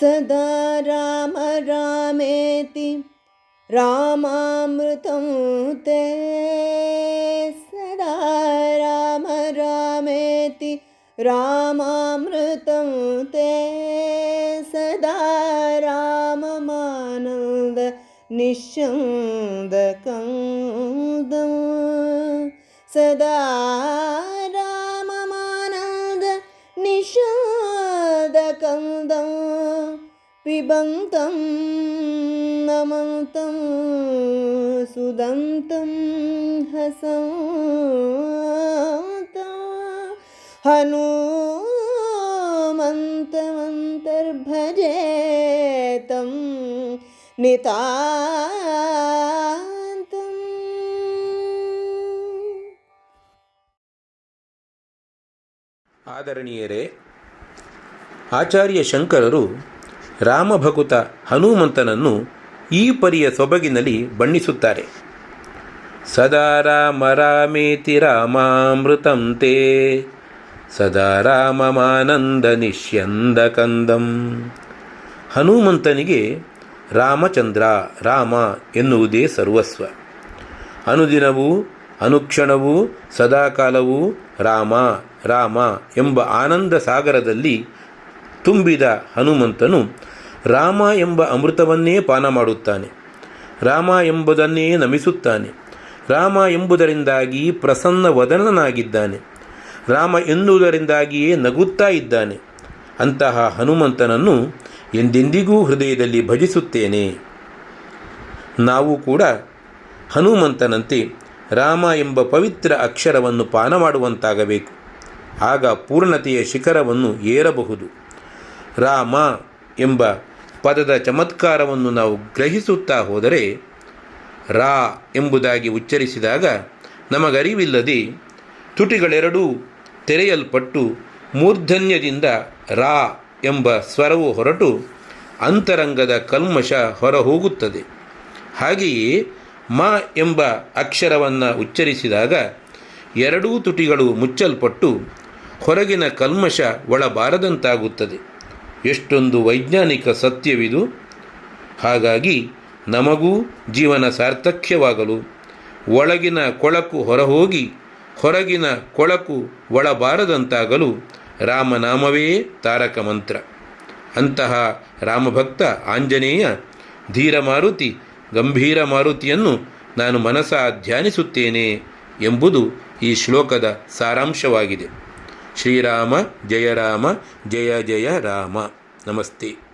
सदा राम रामेति रामामृतं ते। सदा राम रामेति रामामृतं ते। सदा राममानन्द निःशन्दकन्दं सदा पिबन्तं नमन्तं सुदन्तं हसन्तं हनुमन्तमन्तर्भजेतं नितान्तम् ಆದರಣೀಯರೇ ಆಚಾರ್ಯ ಶಂಕರರು ರಾಮಭಕುತ ಹನುಮಂತನನ್ನು ಈ ಪರಿಯ ಸೊಬಗಿನಲ್ಲಿ ಬಣ್ಣಿಸುತ್ತಾರೆ. ಸದಾ ರಾಮ ರಾಮೇತಿ ರಾಮಾಮೃತಂ ಸದಾ ರಾಮಮಾನಂದ ನಿಶ್ಯಂದ ಕಂದಂ. ಹನುಮಂತನಿಗೆ ರಾಮಚಂದ್ರ, ರಾಮ ಎನ್ನುವುದೇ ಸರ್ವಸ್ವ. ಅನುದಿನವೂ, ಅನುಕ್ಷಣವೂ, ಸದಾಕಾಲವೂ ರಾಮ ರಾಮ ಎಂಬ ಆನಂದ ಸಾಗರದಲ್ಲಿ ತುಂಬಿದ ಹನುಮಂತನು ರಾಮ ಎಂಬ ಅಮೃತವನ್ನೇ ಪಾನ ಮಾಡುತ್ತಾನೆ. ರಾಮ ಎಂಬುದನ್ನೇ ನಮಿಸುತ್ತಾನೆ. ರಾಮ ಎಂಬುದರಿಂದಾಗಿ ಪ್ರಸನ್ನ ವದನನಾಗಿದ್ದಾನೆ. ರಾಮ ಎನ್ನುವುದರಿಂದಾಗಿಯೇ ನಗುತ್ತಾ ಇದ್ದಾನೆ. ಅಂತಹ ಹನುಮಂತನನ್ನು ಎಂದೆಂದಿಗೂ ಹೃದಯದಲ್ಲಿ ಭಜಿಸುತ್ತೇನೆ. ನಾವು ಕೂಡ ಹನುಮಂತನಂತೆ ರಾಮ ಎಂಬ ಪವಿತ್ರ ಅಕ್ಷರವನ್ನು ಪಾನ ಮಾಡುವಂತಾಗಬೇಕು. ಆಗ ಪೂರ್ಣತೆಯ ಶಿಖರವನ್ನು ಏರಬಹುದು. ರಾಮ ಎಂಬ ಪದದ ಚಮತ್ಕಾರವನ್ನು ನಾವು ಗ್ರಹಿಸುತ್ತಾ ಹೋದರೆ ರಾ ಎಂಬುದಾಗಿ ಉಚ್ಚರಿಸಿದಾಗ ನಮಗರಿವಿಲ್ಲದೆ ತುಟಿಗಳೆರಡೂ ತೆರೆಯಲ್ಪಟ್ಟು ಮೂರ್ಧನ್ಯದಿಂದ ರಾ ಎಂಬ ಸ್ವರವು ಹೊರಟು ಅಂತರಂಗದ ಕಲ್ಮಶ ಹೊರಹೋಗುತ್ತದೆ. ಹಾಗೆಯೇ ಮ ಎಂಬ ಅಕ್ಷರವನ್ನು ಉಚ್ಚರಿಸಿದಾಗ ಎರಡೂ ತುಟಿಗಳು ಮುಚ್ಚಲ್ಪಟ್ಟು ಹೊರಗಿನ ಕಲ್ಮಶ ಒಳಬಾರದಂತಾಗುತ್ತದೆ. ಎಷ್ಟೊಂದು ವೈಜ್ಞಾನಿಕ ಸತ್ಯವಿದು. ಹಾಗಾಗಿ ನಮಗೂ ಜೀವನ ಸಾರ್ಥಕ್ಯವಾಗಲು ಒಳಗಿನ ಕೊಳಕು ಹೊರಹೋಗಿ ಹೊರಗಿನ ಕೊಳಕು ಒಳಬಾರದಂತಾಗಲು ರಾಮನಾಮವೇ ತಾರಕ ಮಂತ್ರ. ಅಂತಹ ರಾಮಭಕ್ತ ಆಂಜನೇಯ ಧೀರ ಮಾರುತಿ ಗಂಭೀರ ಮಾರುತಿಯನ್ನು ನಾನು ಮನಸ ಧ್ಯಾನಿಸುತ್ತೇನೆ ಎಂಬುದು ಈ ಶ್ಲೋಕದ ಸಾರಾಂಶವಾಗಿದೆ. ಶ್ರೀರಾಮ ಜಯ ರಾಮ ಜಯ ಜಯ ರಾಮ. ನಮಸ್ತೆ.